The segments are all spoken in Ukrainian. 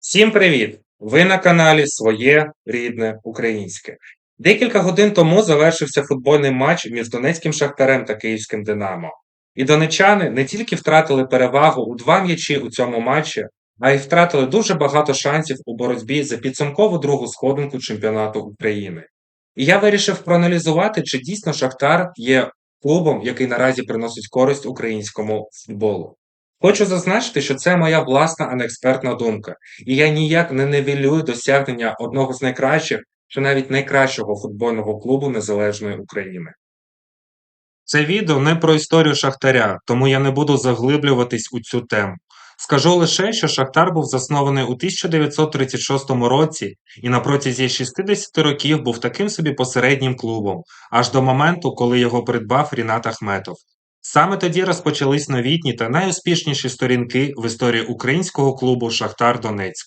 Всім привіт! Ви на каналі Своє рідне українське. Декілька годин тому завершився футбольний матч між Донецьким Шахтарем та Київським Динамо. І донечани не тільки втратили перевагу у два м'ячі у цьому матчі, а й втратили дуже багато шансів у боротьбі за підсумкову другу сходинку чемпіонату України. І я вирішив проаналізувати, чи дійсно Шахтар є клубом, який наразі приносить користь українському футболу. Хочу зазначити, що це моя власна, а не експертна думка, і я ніяк не нивелюю досягнення одного з найкращих чи навіть найкращого футбольного клубу Незалежної України. Це відео не про історію Шахтаря, тому я не буду заглиблюватись у цю тему. Скажу лише, що Шахтар був заснований у 1936 році і на протязі 60 років був таким собі посереднім клубом, аж до моменту, коли його придбав Рінат Ахметов. Саме тоді розпочались новітні та найуспішніші сторінки в історії українського клубу Шахтар Донецьк.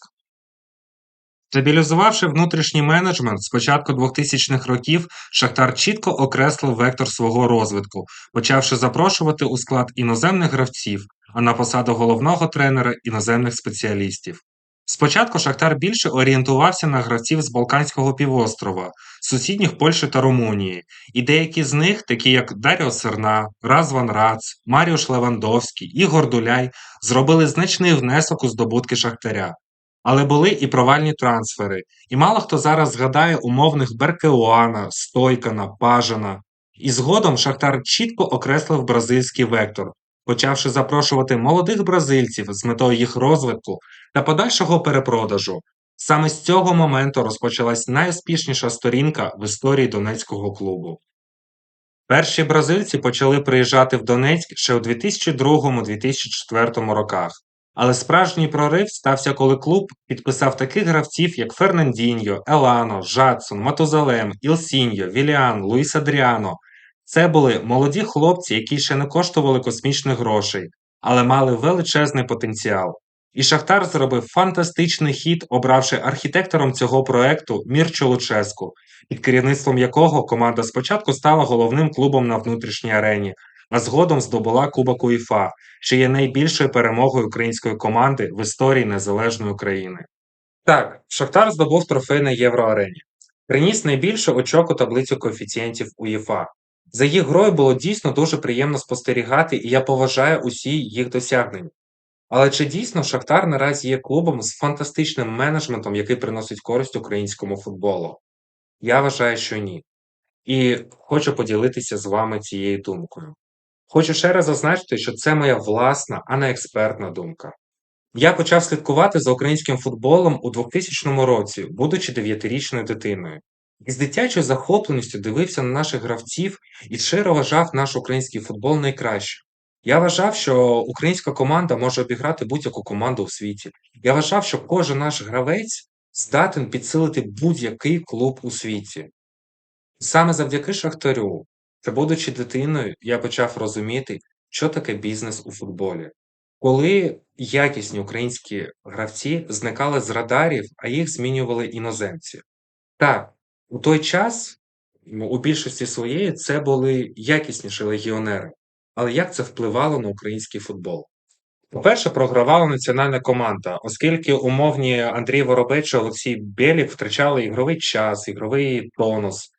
Стабілізувавши внутрішній менеджмент з початку 2000-х років, Шахтар чітко окреслив вектор свого розвитку, почавши запрошувати у склад іноземних гравців, а на посаду головного тренера іноземних спеціалістів. Спочатку Шахтар більше орієнтувався на гравців з Балканського півострова, сусідніх Польщі та Румунії, і деякі з них, такі як Даріо Серна, Разван Рац, Маріуш Левандовський, Ігор Дуляй, зробили значний внесок у здобутки Шахтаря. Але були і провальні трансфери, і мало хто зараз згадає умовних Беркеуана, Стойкана, Пажана. І згодом Шахтар чітко окреслив бразильський вектор, почавши запрошувати молодих бразильців з метою їх розвитку та подальшого перепродажу. Саме з цього моменту розпочалась найуспішніша сторінка в історії донецького клубу. Перші бразильці почали приїжджати в Донецьк ще у 2002-2004 роках. Але справжній прорив стався, коли клуб підписав таких гравців, як Фернандіньо, Елано, Жадсон, Матузалем, Ілсіньо, Віліан, Луїс Адріано. Це були молоді хлопці, які ще не коштували космічних грошей, але мали величезний потенціал. І Шахтар зробив фантастичний хід, обравши архітектором цього проекту Мірчо Луческу, під керівництвом якого команда спочатку стала головним клубом на внутрішній арені, а згодом здобула Кубок УЄФА, що є найбільшою перемогою української команди в історії незалежної України. Так, Шахтар здобув трофей на Євроарені, приніс найбільше очок у таблицю коефіцієнтів УЄФА. За їх грою було дійсно дуже приємно спостерігати, і я поважаю усі їх досягнення. Але чи дійсно Шахтар наразі є клубом з фантастичним менеджментом, який приносить користь українському футболу? Я вважаю, що ні. І хочу поділитися з вами цією думкою. Хочу ще раз зазначити, що це моя власна, а не експертна думка. Я почав слідкувати за українським футболом у 2000 році, будучи дев'ятирічною дитиною. І з дитячою захопленістю дивився на наших гравців і щиро вважав наш український футбол найкращим. Я вважав, що українська команда може обіграти будь-яку команду у світі. Я вважав, що кожен наш гравець здатен підсилити будь-який клуб у світі. Саме завдяки Шахтарю, та будучи дитиною, я почав розуміти, що таке бізнес у футболі. Коли якісні українські гравці зникали з радарів, а їх змінювали іноземці. Так, у той час у більшості своєї це були якісніші легіонери. Але як це впливало на український футбол? По-перше, програвала національна команда, оскільки умовні Андрій Воробеч і Олексій Бєлік втрачали ігровий час, ігровий тонус.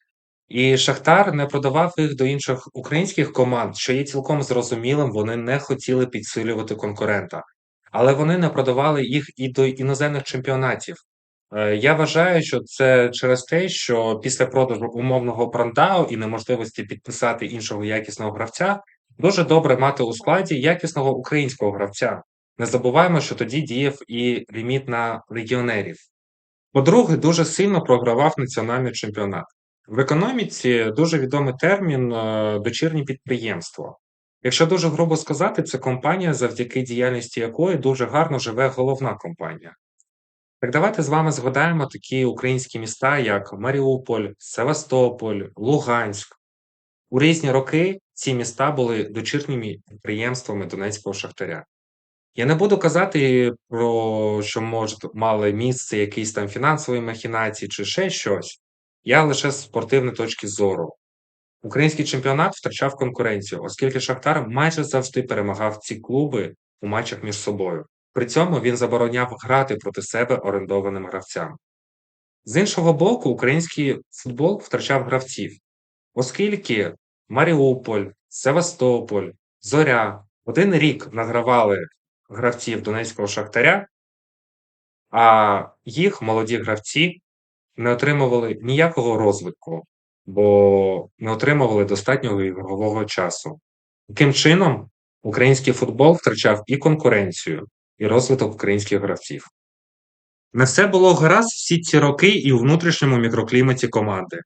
І Шахтар не продавав їх до інших українських команд, що є цілком зрозумілим, вони не хотіли підсилювати конкурента. Але вони не продавали їх і до іноземних чемпіонатів. Е, Я вважаю, що це через те, що після продажу умовного Брандау і неможливості підписати іншого якісного гравця, дуже добре мати у складі якісного українського гравця. Не забуваємо, що тоді діяв і ліміт на легіонерів. По-друге, дуже сильно програвав національний чемпіонат. В економіці дуже відомий термін е, дочірнє підприємство. Якщо дуже грубо сказати, це компанія, завдяки діяльності якої дуже гарно живе головна компанія. Так давайте з вами згадаємо такі українські міста, як Маріуполь, Севастополь, Луганськ. У різні роки ці міста були дочірніми підприємствами Донецького Шахтаря. Я не буду казати про що може мали місце якісь там фінансові махінації чи ще щось. Я лише з спортивної точки зору. Український чемпіонат втрачав конкуренцію, оскільки Шахтар майже завжди перемагав ці клуби у матчах між собою. При цьому він забороняв грати проти себе орендованим гравцям. З іншого боку, український футбол втрачав гравців, оскільки Маріуполь, Севастополь, Зоря один рік награвали гравців Донецького Шахтаря, а їх молоді гравці не отримували ніякого розвитку, бо не отримували достатнього ігрового часу. Таким чином, український футбол втрачав і конкуренцію, і розвиток українських гравців. Не все було гаразд всі ці роки і у внутрішньому мікрокліматі команди.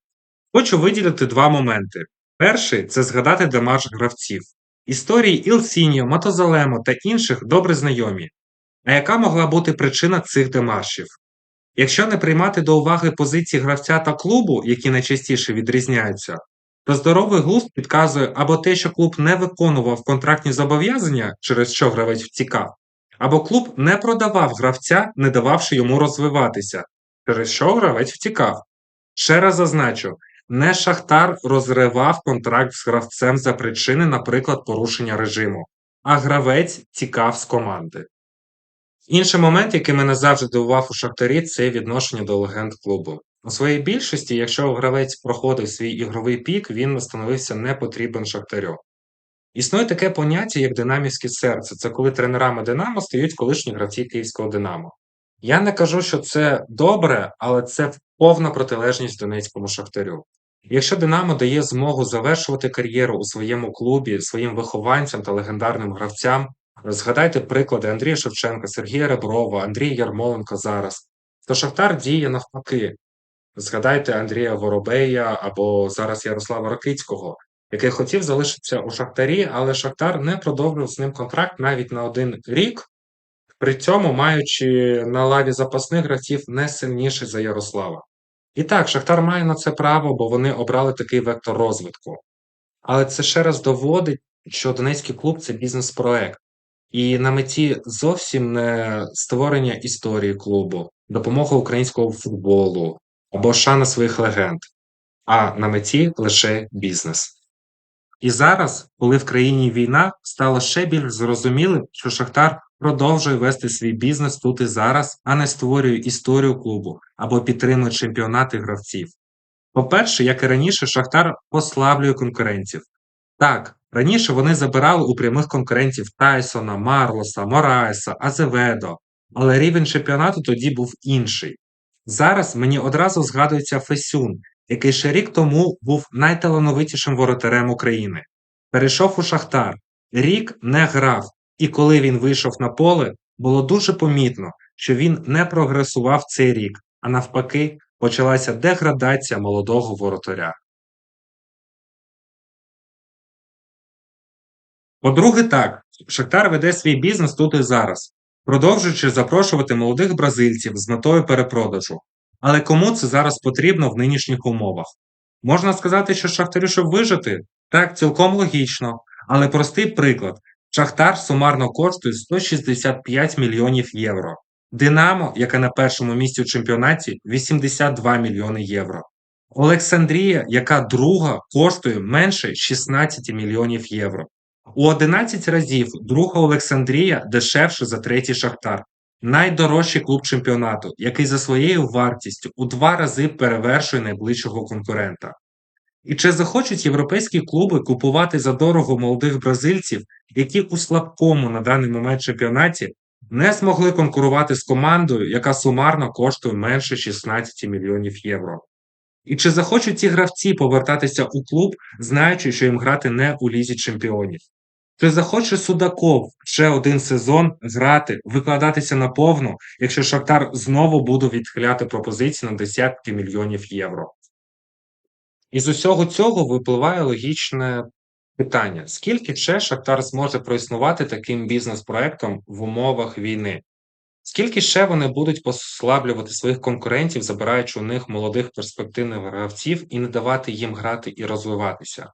Хочу виділити два моменти. Перший це згадати демарш гравців. Історії Ілсіньо, Матозалемо та інших добре знайомі. А яка могла бути причина цих демаршів? Якщо не приймати до уваги позиції гравця та клубу, які найчастіше відрізняються, то здоровий глузд підказує або те, що клуб не виконував контрактні зобов'язання, через що гравець втікав, або клуб не продавав гравця, не дававши йому розвиватися, через що гравець втікав. Ще раз зазначу, не Шахтар розривав контракт з гравцем за причини, наприклад, порушення режиму, а гравець тікав з команди. Інший момент, який мене завжди дивував у Шахтарі, це відношення до легенд клубу. У своїй більшості, якщо гравець проходив свій ігровий пік, він становився не потрібен Шахтарю. Існує таке поняття, як динамівське серце. Це коли тренерами Динамо стають колишні гравці Київського Динамо. Я не кажу, що це добре, але це повна протилежність Донецькому Шахтарю. Якщо Динамо дає змогу завершувати кар'єру у своєму клубі своїм вихованцям та легендарним гравцям, згадайте приклади Андрія Шевченка, Сергія Реброва, Андрія Ярмоленка зараз, то Шахтар діє навпаки. Згадайте Андрія Воробея або зараз Ярослава Ракицького, який хотів залишитися у Шахтарі, але Шахтар не продовжив з ним контракт навіть на один рік, при цьому маючи на лаві запасних гравців не сильніший за Ярослава. І так, Шахтар має на це право, бо вони обрали такий вектор розвитку. Але це ще раз доводить, що Донецький клуб це бізнес-проект. І на меті зовсім не створення історії клубу, допомога українського футболу або шана своїх легенд, а на меті лише бізнес. І зараз, коли в країні війна, стало ще більш зрозумілим, що Шахтар продовжує вести свій бізнес тут і зараз, а не створює історію клубу або підтримує чемпіонати гравців. По-перше, як і раніше, Шахтар послаблює конкурентів. Так, раніше вони забирали у прямих конкурентів Тайсона, Марлоса, Мораеса, Азеведо, але рівень чемпіонату тоді був інший. Зараз мені одразу згадується Фесюн, який ще рік тому був найталановитішим воротарем України. Перейшов у Шахтар, рік не грав, і коли він вийшов на поле, було дуже помітно, що він не прогресував цей рік, а навпаки, почалася деградація молодого воротаря. По-друге, так, Шахтар веде свій бізнес тут і зараз, продовжуючи запрошувати молодих бразильців з метою перепродажу. Але кому це зараз потрібно в нинішніх умовах? Можна сказати, що Шахтарю, щоб вижити? Так, цілком логічно. Але простий приклад: Шахтар сумарно коштує 165 мільйонів євро. Динамо, яке на першому місці у чемпіонаті, 82 мільйони євро. Олександрія, яка друга, коштує менше 16 мільйонів євро. У 11 разів друга Олександрія дешевше за третій Шахтар. Найдорожчий клуб чемпіонату, який за своєю вартістю у два рази перевершує найближчого конкурента. І чи захочуть європейські клуби купувати за дорого молодих бразильців, які у слабкому на даний момент чемпіонаті не змогли конкурувати з командою, яка сумарно коштує менше 16 мільйонів євро? І чи захочуть ці гравці повертатися у клуб, знаючи, що їм грати не у лізі чемпіонів? Чи захоче Судаков ще один сезон грати, викладатися наповну, якщо Шахтар знову буде відхиляти пропозиції на десятки мільйонів євро? Із усього цього випливає логічне питання: скільки ще Шахтар зможе проіснувати таким бізнес-проектом в умовах війни? Скільки ще вони будуть послаблювати своїх конкурентів, забираючи у них молодих перспективних гравців і не давати їм грати і розвиватися?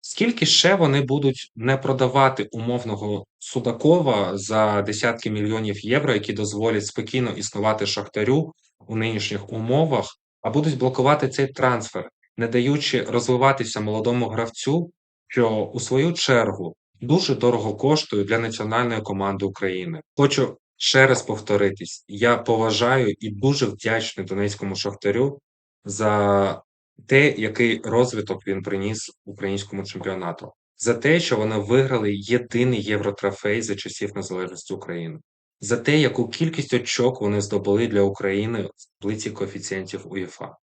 Скільки ще вони будуть не продавати умовного Судакова за десятки мільйонів євро, які дозволять спокійно існувати Шахтарю у нинішніх умовах, а будуть блокувати цей трансфер, не даючи розвиватися молодому гравцю, що у свою чергу дуже дорого коштує для національної команди України. Хочу ще раз повторитись, я поважаю і дуже вдячний Донецькому Шахтарю за те, який розвиток він приніс українському чемпіонату, за те, що вони виграли єдиний євротрофей за часів незалежності України, за те, яку кількість очок вони здобули для України в таблиці коефіцієнтів УЄФА.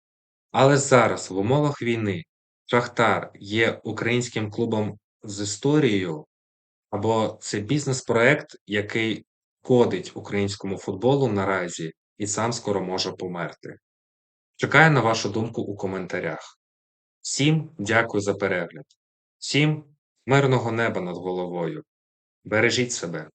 Але зараз, в умовах війни, Шахтар є українським клубом з історією, або це бізнес-проект, який кодить українському футболу наразі і сам скоро може померти. Чекаю на вашу думку у коментарях. Всім дякую за перегляд. Всім мирного неба над головою. Бережіть себе.